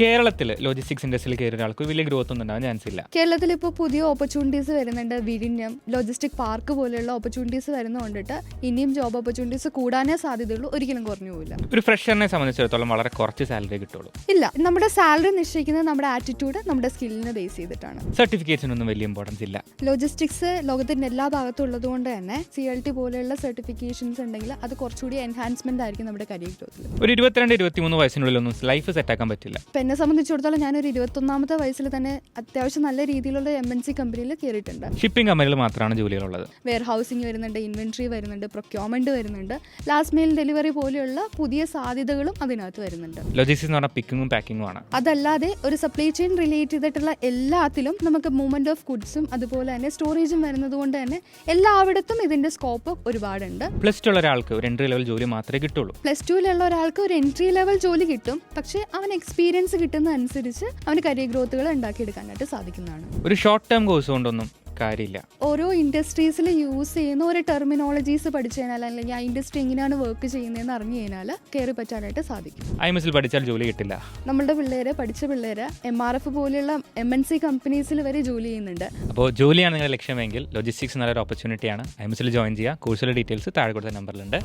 കേരളത്തിൽ ലോജിസ്റ്റിക്സ് ഇൻഡസ്ട്രിയിൽ കയറിയ ഒരാൾക്ക് വലിയ ഗ്രോത്ത് ഒന്നും ഉണ്ടാവാൻ ചാൻസ് ഇല്ല. കേരളത്തിൽ ഇപ്പോൾ പുതിയ ഓപ്പർച്യൂണിറ്റീസ് വരുന്നുണ്ട്. വിഴിഞ്ഞം ലോജിസ്റ്റിക് പാർക്ക് പോലെയുള്ള ഓപ്പർച്യൂണിറ്റീസ് വരുന്നതുകൊണ്ടിട്ട് ഇനിയും ജോബ് ഓപ്പർച്യൂണിറ്റീസ് കൂടാനേ സാധ്യതയുള്ളൂ. ഒരിക്കലും കുറഞ്ഞു പോകില്ല ഒരു ഫ്രഷറിനെ സംബന്ധിച്ചിടത്തോളം വളരെ കുറച്ച് സാലറി കിട്ടുള്ളൂ. ഇല്ല. നമ്മുടെ സാലറി നിശ്ചയിക്കുന്നത് നമ്മുടെ ആറ്റിറ്റ്യൂഡ് നമ്മുടെ സ്കില്ലിനെ ബേസ് ചെയ്തിട്ടാണ്. സർട്ടിഫിക്കറ്റ്സിനൊന്നും വലിയ ഇമ്പോർട്ടൻസ് ഇല്ല. ലോജിസ്റ്റിക്സ് ലോകത്തിന്റെ എല്ലാ ഭാഗത്തും ഉള്ളതുകൊണ്ട് തന്നെ സി എൽ ടി പോലെയുള്ള സർട്ടിഫിക്കേഷൻസ് ഉണ്ടെങ്കിൽ അത് കുറച്ചുകൂടി എൻഹാൻസ്മെന്റ് ആയിരിക്കും നമ്മുടെ കരിയർ ഗ്രോത്തിൽ ഒരു ഇരുപത്തിരണ്ട് ഇരുപത്തിമൂന്ന് വയസ്സിനുള്ളിലൊന്നും ലൈഫ് സെറ്റ് ആക്കാൻ പറ്റില്ല. എന്നെ സംബന്ധിച്ചിടത്തോളം ഞാനൊരു ഇരുപത്തൊന്നാമത്തെ വയസ്സിൽ തന്നെ അത്യാവശ്യം നല്ല രീതിയിലുള്ള എം എൻ സി കമ്പനിയിൽ കയറിയിട്ടുണ്ട്. ഷിപ്പിംഗ് കമ്പനിയിൽ മാത്രമാണ് ജോലികളുള്ളത്. വെയർ ഹൗസിംഗ് വരുന്നുണ്ട് ഇൻവെൻട്രി വരുന്നുണ്ട് പ്രൊക്യൂർമെന്റ് വരുന്നുണ്ട്. ലാസ്റ്റ് മെയിൽ ഡെലിവറി പോലെയുള്ള പുതിയ സാധ്യതകളും അതിനകത്ത് വരുന്നുണ്ട്. ലോജിസ്റ്റിക്സ് എന്ന് പറഞ്ഞാൽ പിക്കിങ്ങും പാക്കിങ്ങും ആണ്. അതല്ലാതെ ഒരു സപ്ലൈ ചെയിൻ റിലേറ്റ് ചെയ്തിട്ടുള്ള എല്ലാത്തിലും നമുക്ക് മൂവ്മെന്റ് ഓഫ് ഗുഡ്സും അതുപോലെ തന്നെ സ്റ്റോറേജും വരുന്നത് കൊണ്ട് തന്നെ എല്ലായിടത്തും ഇതിന്റെ സ്കോപ്പ് ഒരുപാടുണ്ട്. പ്ലസ് ടു ഉള്ള ഒരാൾക്ക് ഒരു എൻട്രി ലെവൽ ജോലി മാത്രമേ കിട്ടുള്ളൂ. പ്ലസ് ടുവിലുള്ള ഒരാൾക്ക് ഒരു എൻട്രി ലെവൽ ജോലി കിട്ടും. പക്ഷേ അവൻ എക്സ്പീരിയൻസ് കിട്ടുന്ന അനുസരിച്ച് അവന് കരിയർ ഗ്രോത്തുകൾ ഉണ്ടാക്കിയെടുക്കാനായിട്ട് സാധിക്കുന്നതാണ്. ഒരു ഷോർട്ട് ടേം കോഴ്സ് കൊണ്ടൊന്നും കാര്യമില്ല. ഓരോ ഇൻഡസ്ട്രീസിൽ യൂസ് ചെയ്യുന്ന ഓരോ ടെർമിനോളജീസ് പഠിച്ചു കഴിഞ്ഞാൽ അല്ലെങ്കിൽ ആ ഇൻഡസ്ട്രി എങ്ങനെയാണ് വർക്ക് ചെയ്യുന്നതെന്ന് അറിഞ്ഞു കഴിഞ്ഞാൽ കയറി പറ്റാനായിട്ട് സാധിക്കും. ഐ എം എസിൽ പഠിച്ചാൽ ജോലി കിട്ടില്ല. നമ്മളുടെ പിള്ളേര് പഠിച്ച പിള്ളേര് എം ആർ എഫ് പോലെയുള്ള എം എൻ സി കമ്പനീസിൽ വരെ ജോലി ചെയ്യുന്നുണ്ട്. അപ്പോൾ ജോലിയാണ് നിങ്ങളുടെ ലക്ഷ്യമെങ്കിൽ ലോജിസ്റ്റിക്സ് നല്ലൊരു ഓപ്പർച്യൂണിറ്റിയാണ് ഐ എം എസിൽ ജോയിൻ ചെയ്യുക. കോഴ്സിലെ ഡീറ്റെയിൽസ് താഴെ കൊടുത്ത നമ്പറിലുണ്ട്